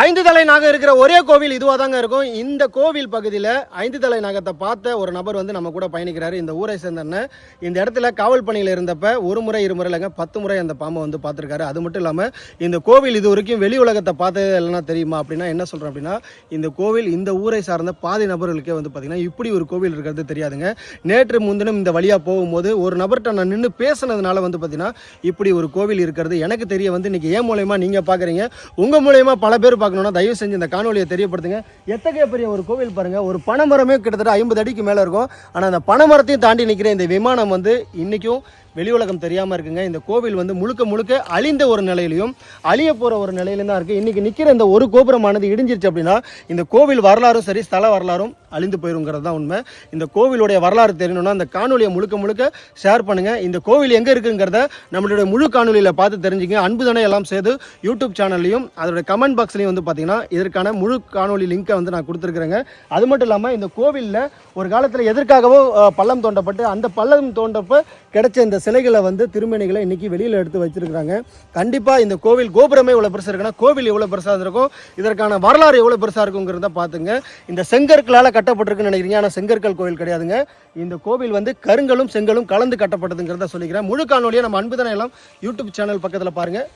ஐந்து தலை நாகம் இருக்கிற ஒரே கோவில் இதுவாக தாங்க இருக்கும். இந்த கோவில் பகுதியில் ஐந்து தலை நாகத்தை பார்த்த ஒரு நபர் வந்து நம்ம கூட பயணிக்கிறாரு. இந்த ஊரை சேர்ந்த இந்த இடத்துல காவல் பணியில் இருந்தப்ப ஒரு முறை இருமுறை இல்லைங்க பத்து முறை அந்த பாம்பை வந்து பார்த்துருக்காரு. அது மட்டும் இல்லாமல் இந்த கோவில் இது வரைக்கும் வெளி உலகத்தை பார்த்தது இல்லைனா தெரியுமா அப்படின்னா என்ன சொல்கிறேன் அப்படின்னா இந்த கோவில் இந்த ஊரை சார்ந்த பாதி நபர்களுக்கே வந்து பார்த்திங்கன்னா இப்படி ஒரு கோவில் இருக்கிறது தெரியாதுங்க. நேற்று முன்தினம் இந்த வழியாக போகும்போது ஒரு நபர்கிட்ட நான் நின்று பேசுனதுனால வந்து பார்த்திங்கன்னா இப்படி ஒரு கோவில் இருக்கிறது எனக்கு தெரிய வந்து இன்றைக்கி ஏன் மூலயமா நீங்கள் பார்க்குறீங்க உங்கள் மூலயமா பல பேர் பார்க்கணுன்னா தயவு செஞ்சு இந்த காணொலியை தெரியப்படுத்துங்க. எத்தகைய பெரிய ஒரு கோவில் பாருங்கள் ஒரு பனைமரமே கிட்டத்தட்ட ஐம்பது அடிக்கு மேலே இருக்கும். ஆனால் அந்த பனைமரத்தையும் தாண்டி நிற்கிற இந்த விமானம் வந்து இன்றைக்கும் வெளி உலகம் தெரியாமல் இருக்குங்க. இந்த கோவில் வந்து முழுக்க முழுக்க அழிந்த ஒரு நிலையிலையும் அழிய போகிற ஒரு நிலையிலும் தான் இருக்குது இன்றைக்கி நிற்கிற இந்த ஒரு கோபுரமானது இடிஞ்சிருச்சு அப்படின்னா இந்த கோவில் வரலாறும் சரி ஸ்தல வரலாறும் அழிந்து போயிருங்கிறது தான் உண்மை. இந்த கோவிலுடைய வரலாறு தெரியணும்னா அந்த காணொலியை முழுக்க முழுக்க ஷேர் பண்ணுங்கள் இந்த கோவில் எங்கே இருக்குங்கிறத நம்மளுடைய முழு காணொலியில் பார்த்து தெரிஞ்சுங்க. அன்புதானே எல்லாம் சேர்த்து யூடியூப் சேனல்லையும் அதோட கமெண்ட் பாக்ஸ்லையும் வந்து பார்த்தீங்கன்னா இதற்கான முழு காணொலி லிங்கை வந்து நான் கொடுத்துருக்குறேங்க. அது மட்டும் இல்லாமல் இந்த கோவிலில் ஒரு காலத்தில் எதற்காகவோ பள்ளம் தோண்டப்பட்டு அந்த பள்ளம் தோண்டப்போ கிடைச்ச இந்த சிலைகளை வந்து திருமணிகளை இன்னைக்கு வெளியில் எடுத்து வச்சிருக்காங்க கண்டிப்பாக இந்த கோவில் கோபுரமே இவ்வளோ பெருசாக இருக்குன்னா கோவில் எவ்வளோ பெருசாக இருக்கும் இதற்கான வரலாறு எவ்வளோ பெருசாக இருக்குங்கிறத பார்த்துங்க. இந்த செங்கற்களால் கட்டப்பட்டிருக்குன்னு நினைக்கிறீங்க ஆனால் செங்கற்கள் கோவில் கிடையாதுங்க. இந்த கோவில் வந்து கருங்கலும் செங்கலும் கலந்து கட்டப்பட்டதுங்கிறத சொல்லிக்கிறேன். முழு காணொலியை நம்ம அன்புதான எல்லாம் யூடியூப் சேனல் பக்கத்தில் பாருங்கள்